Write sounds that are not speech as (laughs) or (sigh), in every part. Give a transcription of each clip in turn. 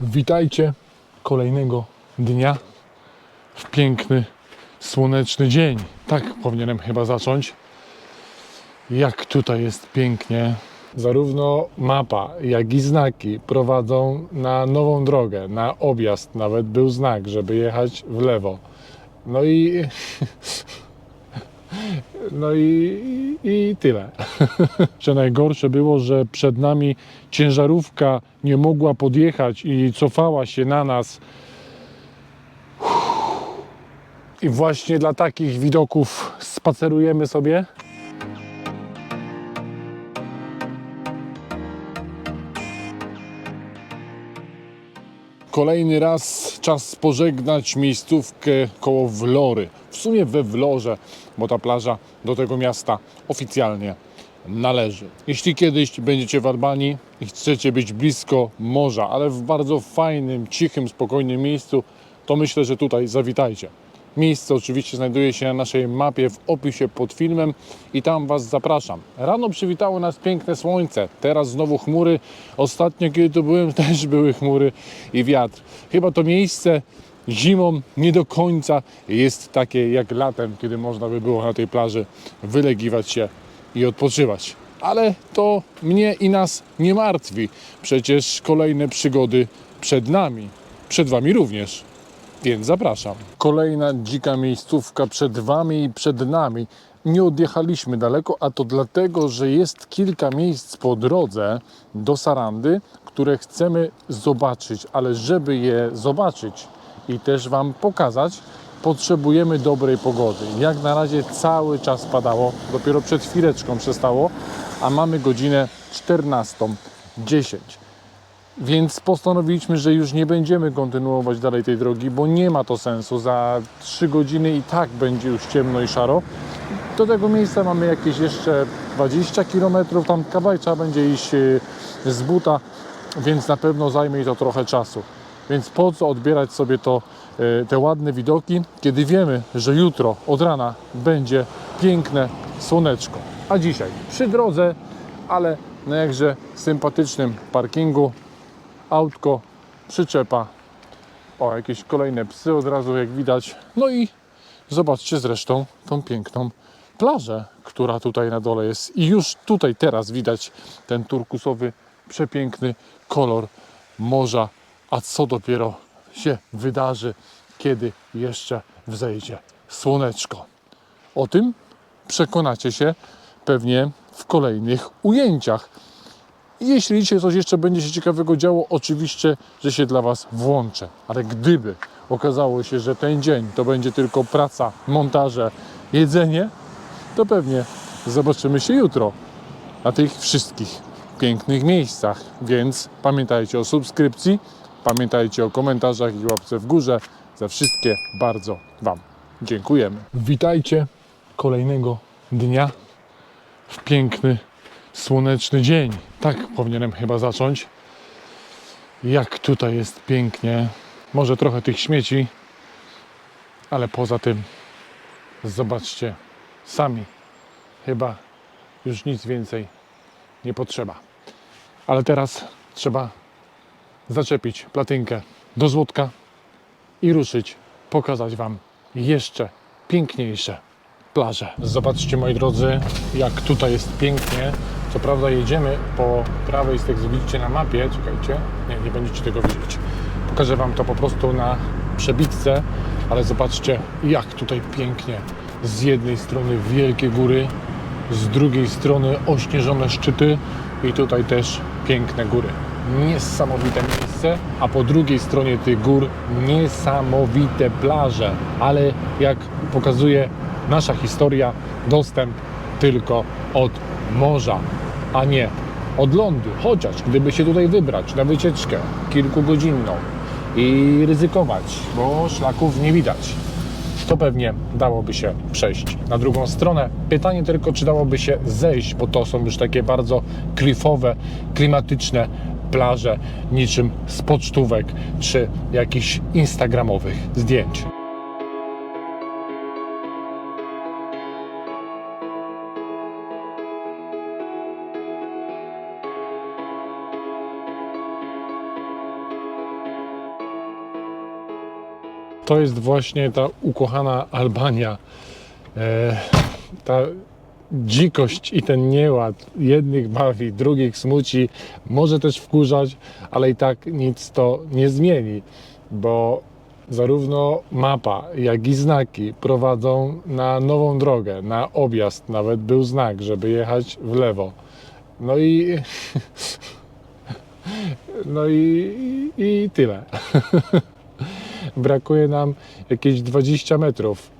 Witajcie kolejnego dnia w piękny, słoneczny dzień. Tak powinienem chyba zacząć. Jak tutaj jest pięknie. Zarówno mapa, jak i znaki prowadzą na nową drogę, na objazd. Nawet był znak, żeby jechać w lewo. No i. (laughs) No i, i tyle. (laughs) Że najgorsze było, że przed nami ciężarówka nie mogła podjechać i cofała się na nas. I właśnie dla takich widoków spacerujemy sobie. Kolejny raz czas pożegnać miejscówkę koło Wlory. W sumie we Wlorze, bo ta plaża do tego miasta oficjalnie należy. Jeśli kiedyś będziecie w Albanii i chcecie być blisko morza, ale w bardzo fajnym, cichym, spokojnym miejscu, to myślę, że tutaj zawitajcie. Miejsce oczywiście znajduje się na naszej mapie w opisie pod filmem i tam Was zapraszam. Rano przywitało nas piękne słońce, teraz znowu chmury. Ostatnio, kiedy tu byłem, (laughs) też były chmury i wiatr. Chyba to miejsce zimą nie do końca jest takie jak latem, kiedy można by było na tej plaży wylegiwać się i odpoczywać. Ale to mnie i nas nie martwi. Przecież kolejne przygody przed nami. Przed Wami również. Więc zapraszam. Kolejna dzika miejscówka przed Wami i przed nami. Nie odjechaliśmy daleko, a to dlatego, że jest kilka miejsc po drodze do Sarandy, które chcemy zobaczyć, ale żeby je zobaczyć i też Wam pokazać, potrzebujemy dobrej pogody. Jak na razie cały czas padało, dopiero przed chwileczką przestało, a mamy godzinę 14.10. Więc postanowiliśmy, że już nie będziemy kontynuować dalej tej drogi, bo nie ma to sensu. Za 3 godziny i tak będzie już ciemno i szaro. Do tego miejsca mamy jakieś jeszcze 20 km, tam kawałek trzeba będzie iść e, z buta, więc na pewno zajmie to trochę czasu. Więc po co odbierać sobie to, e, te ładne widoki, kiedy wiemy, że jutro od rana będzie piękne słoneczko. A dzisiaj przy drodze, ale na jakże sympatycznym parkingu autko, przyczepa, o jakieś kolejne psy od razu jak widać. No i zobaczcie zresztą tą piękną plażę, która tutaj na dole jest. I już tutaj teraz widać ten turkusowy, przepiękny kolor morza. A co dopiero się wydarzy, kiedy jeszcze wzejdzie słoneczko. O tym przekonacie się pewnie w kolejnych ujęciach. I Jeśli dzisiaj coś jeszcze będzie się ciekawego działo, oczywiście, że się dla Was włączę. Ale gdyby okazało się, że ten dzień to będzie tylko praca, montaże, jedzenie, to pewnie zobaczymy się jutro na tych wszystkich pięknych miejscach. Więc pamiętajcie o subskrypcji, pamiętajcie o komentarzach i łapce w górze. Za wszystkie bardzo Wam dziękujemy. Witajcie kolejnego dnia w piękny, słoneczny dzień. Tak powinienem chyba zacząć. Jak tutaj jest pięknie. Może trochę tych śmieci, ale poza tym zobaczcie sami. Chyba już nic więcej nie potrzeba. Ale teraz trzeba zaczepić platynkę do złotka i ruszyć, pokazać Wam jeszcze piękniejsze plaże. Zobaczcie moi drodzy, jak tutaj jest pięknie. Co prawda jedziemy po prawej, z jak widzicie na mapie, czekajcie, nie, nie będziecie tego widzieć. Pokażę Wam to po prostu na przebitce, ale zobaczcie jak tutaj pięknie. Z jednej strony wielkie góry, z drugiej strony ośnieżone szczyty i tutaj też piękne góry. Niesamowite miejsce, a po drugiej stronie tych gór niesamowite plaże, ale jak pokazuje nasza historia, dostęp tylko od morza, a nie od lądu. Chociaż gdyby się tutaj wybrać na wycieczkę kilkugodzinną i ryzykować, bo szlaków nie widać, to pewnie dałoby się przejść na drugą stronę. Pytanie tylko, czy dałoby się zejść, bo to są już takie bardzo klifowe, klimatyczne plaże, niczym z pocztówek czy jakichś instagramowych zdjęć. To jest właśnie ta ukochana Albania. E, ta dzikość i ten nieład jednych bawi, drugich smuci, może też wkurzać, ale i tak nic to nie zmieni, bo zarówno mapa, jak i znaki prowadzą na nową drogę, na objazd. Nawet był znak, żeby jechać w lewo. No i. (laughs) No i, i tyle. (laughs) Brakuje nam jakieś 20 metrów,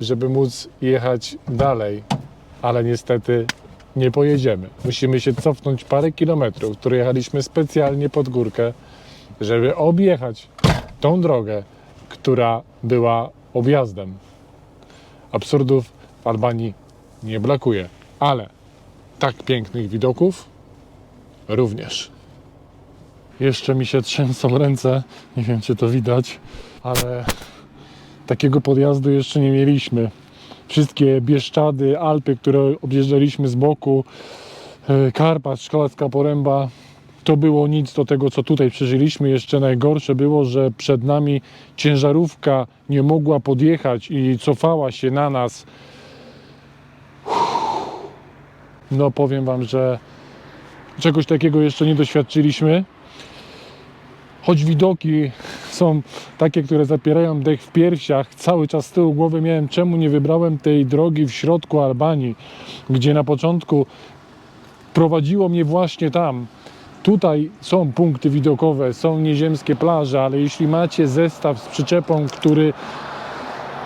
żeby móc jechać dalej, ale niestety nie pojedziemy. Musimy się cofnąć parę kilometrów, które jechaliśmy specjalnie pod górkę, żeby objechać tą drogę, która była objazdem. Absurdów w Albanii nie brakuje, ale tak pięknych widoków również. Jeszcze mi się trzęsą ręce, nie wiem czy to widać, ale takiego podjazdu jeszcze nie mieliśmy. Wszystkie Bieszczady, Alpy, które objeżdżaliśmy z boku, e, Karpat, Szklarska Poręba, to było nic do tego, co tutaj przeżyliśmy. Jeszcze najgorsze było, że przed nami ciężarówka nie mogła podjechać i cofała się na nas. No powiem Wam, że czegoś takiego jeszcze nie doświadczyliśmy. Choć widoki są takie, które zapierają dech w piersiach, cały czas z tyłu głowy miałem, czemu nie wybrałem tej drogi w środku Albanii, gdzie na początku prowadziło mnie właśnie tam. Tutaj są punkty widokowe, są nieziemskie plaże, ale jeśli macie zestaw z przyczepą, który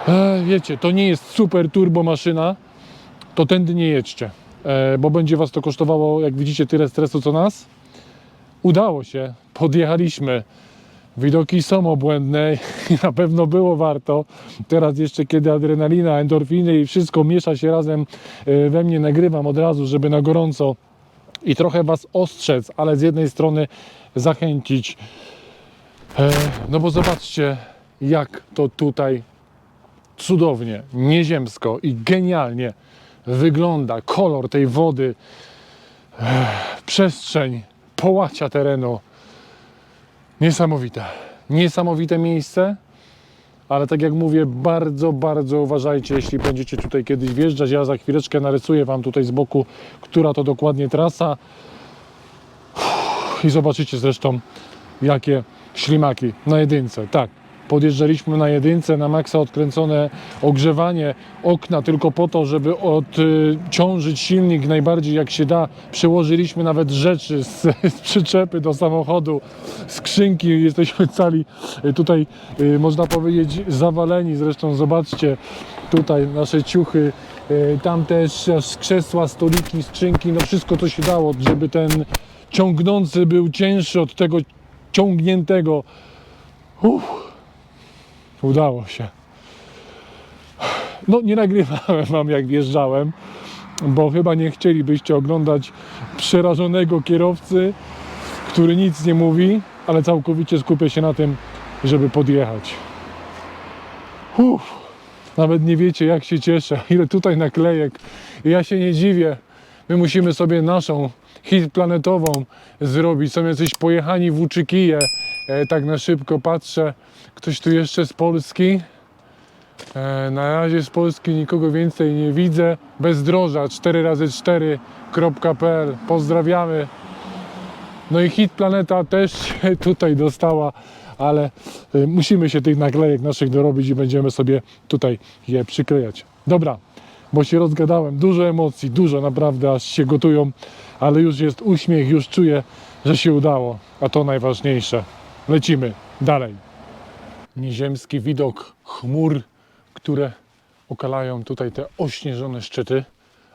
e, wiecie, to nie jest super turbo maszyna, to tędy nie jedźcie, e, bo będzie was to kosztowało, jak widzicie, tyle stresu co nas. Udało się, podjechaliśmy. Widoki są obłędne i (laughs) na pewno było warto. Teraz jeszcze, kiedy adrenalina, endorfiny i wszystko miesza się razem e, we mnie, nagrywam od razu, żeby na gorąco i trochę Was ostrzec, ale z jednej strony zachęcić. E, No bo zobaczcie, jak to tutaj cudownie, nieziemsko i genialnie wygląda kolor tej wody, e, przestrzeń, połacia terenu. Niesamowite. Niesamowite miejsce, ale tak jak mówię, bardzo, bardzo uważajcie, jeśli będziecie tutaj kiedyś wjeżdżać. Ja za chwileczkę narysuję Wam tutaj z boku, która to dokładnie trasa. I zobaczycie zresztą, jakie ślimaki na jedynce. Tak, podjeżdżaliśmy na jedynce, na maksa odkręcone ogrzewanie okna tylko po to, żeby odciążyć silnik najbardziej jak się da. Przełożyliśmy nawet rzeczy z, (laughs) z przyczepy do samochodu, skrzynki. Jesteśmy cali y, tutaj, y, można powiedzieć, zawaleni. Zresztą zobaczcie tutaj nasze ciuchy, y, tam też krzesła, stoliki, skrzynki, no wszystko co się dało, żeby ten ciągnący był cięższy od tego ciągniętego. Uff. Udało się. No nie nagrywałem wam jak wjeżdżałem, bo chyba nie chcielibyście oglądać przerażonego kierowcy, który nic nie mówi, ale całkowicie skupia się na tym, żeby podjechać. Uff. Nawet nie wiecie jak się cieszę, (laughs) ile tutaj naklejek. Ja się nie dziwię. My musimy sobie naszą hit planetową zrobić. Są jacyś pojechani włóczykije. E, tak na szybko patrzę. Ktoś tu jeszcze z Polski? E, na razie z Polski nikogo więcej nie widzę. Bezdroża 4x4.pl. Pozdrawiamy. No i hit planeta też się (laughs) tutaj dostała, ale y, musimy się tych naklejek naszych dorobić i będziemy sobie tutaj je przyklejać. Dobra, bo się rozgadałem. Dużo emocji, dużo naprawdę, aż się gotują, ale już jest uśmiech, już czuję, że się udało, a to najważniejsze. Lecimy dalej. Nieziemski widok chmur, które okalają tutaj te ośnieżone szczyty,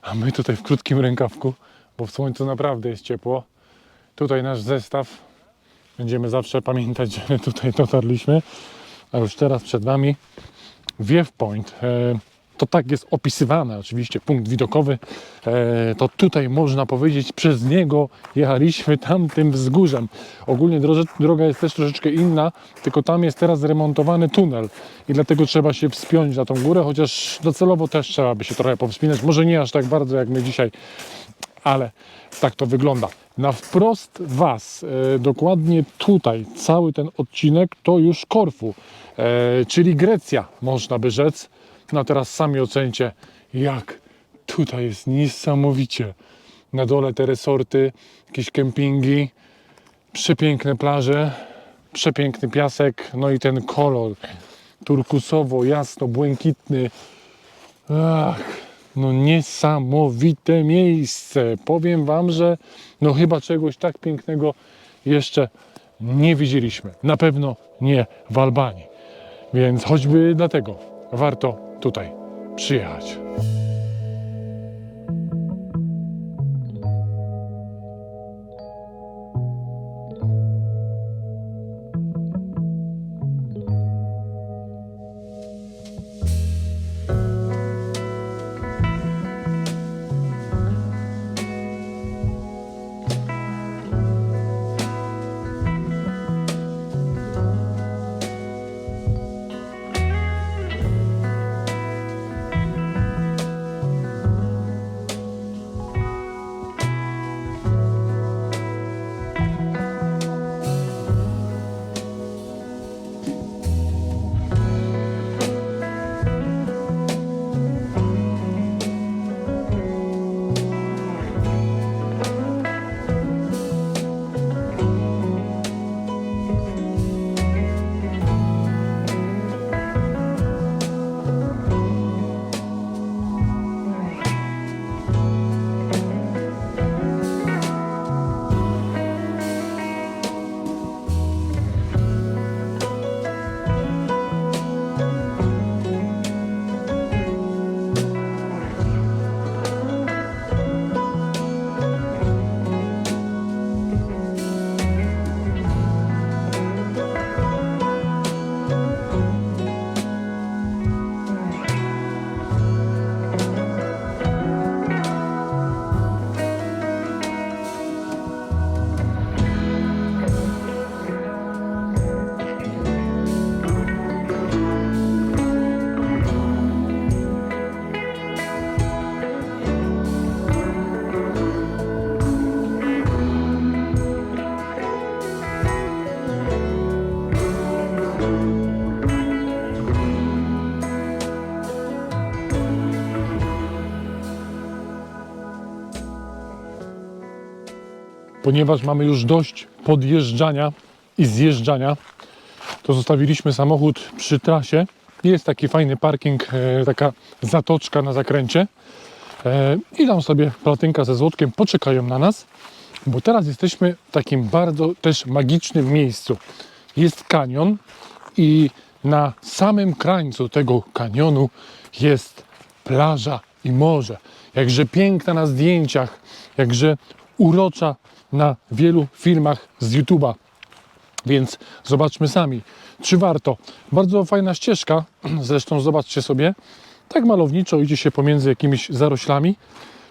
a my tutaj w krótkim rękawku, bo w słońcu naprawdę jest ciepło. Tutaj nasz zestaw. Będziemy zawsze pamiętać, (laughs) że tutaj dotarliśmy. A już teraz przed nami Wiew Point. To tak jest opisywane, oczywiście punkt widokowy. E, To tutaj można powiedzieć, przez niego jechaliśmy tamtym wzgórzem. Ogólnie droga, droga jest też troszeczkę inna, tylko tam jest teraz remontowany tunel i dlatego trzeba się wspiąć na tą górę, chociaż docelowo też trzeba by się trochę powspinać. Może nie aż tak bardzo jak my dzisiaj, ale tak to wygląda. Na wprost Was, e, dokładnie tutaj, cały ten odcinek to już Korfu, e, czyli Grecja, można by rzec. No teraz sami ocencie, jak tutaj jest niesamowicie. Na dole te resorty, jakieś kempingi, przepiękne plaże, przepiękny piasek, no i ten kolor turkusowo, jasno, błękitny. Ach, no niesamowite miejsce. Powiem Wam, że no chyba czegoś tak pięknego jeszcze nie widzieliśmy. Na pewno nie w Albanii. Więc choćby dlatego warto tutaj przyjechać. Ponieważ mamy już dość podjeżdżania i zjeżdżania, to zostawiliśmy samochód przy trasie. Jest taki fajny parking, e, taka zatoczka na zakręcie. E, I tam sobie platynka ze złotkiem poczekają na nas, bo teraz jesteśmy w takim bardzo też magicznym miejscu. Jest kanion i na samym krańcu tego kanionu jest plaża i morze. Jakże piękna na zdjęciach, jakże urocza na wielu filmach z YouTube'a. Więc zobaczmy sami, czy warto. Bardzo fajna ścieżka, (clears throat) zresztą zobaczcie sobie. Tak malowniczo idzie się pomiędzy jakimiś zaroślami.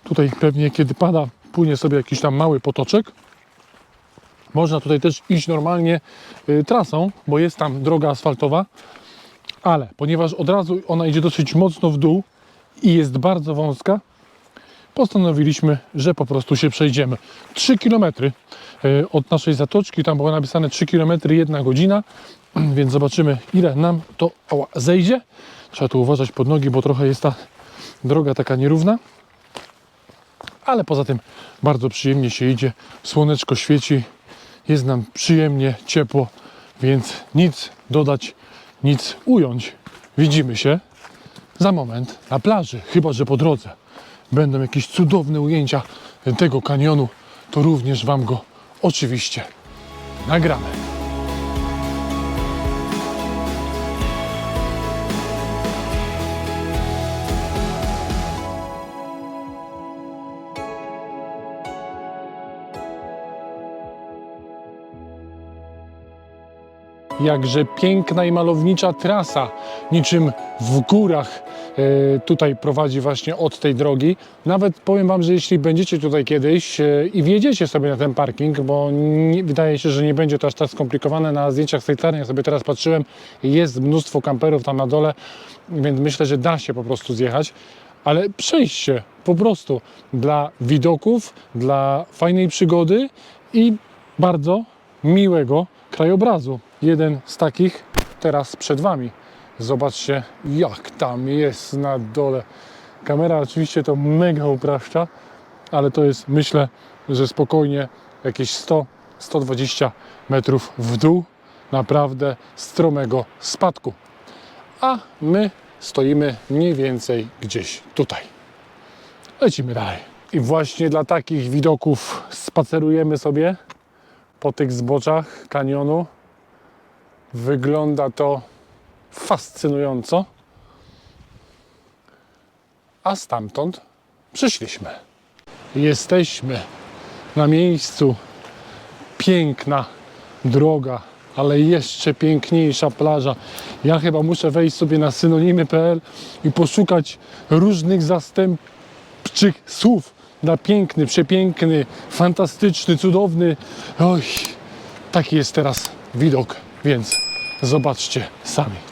Tutaj pewnie kiedy pada, płynie sobie jakiś tam mały potoczek. Można tutaj też iść normalnie y, trasą, bo jest tam droga asfaltowa, ale ponieważ od razu ona idzie dosyć mocno w dół i jest bardzo wąska, postanowiliśmy, że po prostu się przejdziemy. 3 km od naszej zatoczki, tam było napisane 3 km 1 godzina, (clears throat) więc zobaczymy ile nam to zejdzie. Trzeba tu uważać pod nogi, bo trochę jest ta droga taka nierówna. Ale poza tym bardzo przyjemnie się idzie. Słoneczko świeci, jest nam przyjemnie, ciepło, więc nic dodać, nic ująć. Widzimy się za moment na plaży, chyba że po drodze będą jakieś cudowne ujęcia tego kanionu, to również Wam go oczywiście nagramy. Jakże piękna i malownicza trasa, niczym w górach tutaj prowadzi właśnie od tej drogi. Nawet powiem Wam, że jeśli będziecie tutaj kiedyś e, i wjedziecie sobie na ten parking, bo nie, wydaje się, że nie będzie to aż tak skomplikowane, na zdjęciach z tej ja sobie teraz patrzyłem, jest mnóstwo kamperów tam na dole, więc myślę, że da się po prostu zjechać. ale przejść się po prostu dla widoków, dla fajnej przygody i bardzo miłego krajobrazu. Jeden z takich teraz przed Wami. Zobaczcie, jak tam jest na dole. Kamera oczywiście to mega upraszcza, ale to jest, myślę, że spokojnie jakieś 100-120 metrów w dół naprawdę stromego spadku. A my stoimy mniej więcej gdzieś tutaj. Lecimy dalej. I właśnie dla takich widoków spacerujemy sobie po tych zboczach kanionu. Wygląda to fascynująco. A stamtąd przyszliśmy. Jesteśmy na miejscu. Piękna droga, ale jeszcze piękniejsza plaża. Ja chyba muszę wejść sobie na synonimy.pl i poszukać różnych zastępczych słów na piękny, przepiękny, fantastyczny, cudowny. Oj, taki jest teraz widok, więc zobaczcie sami.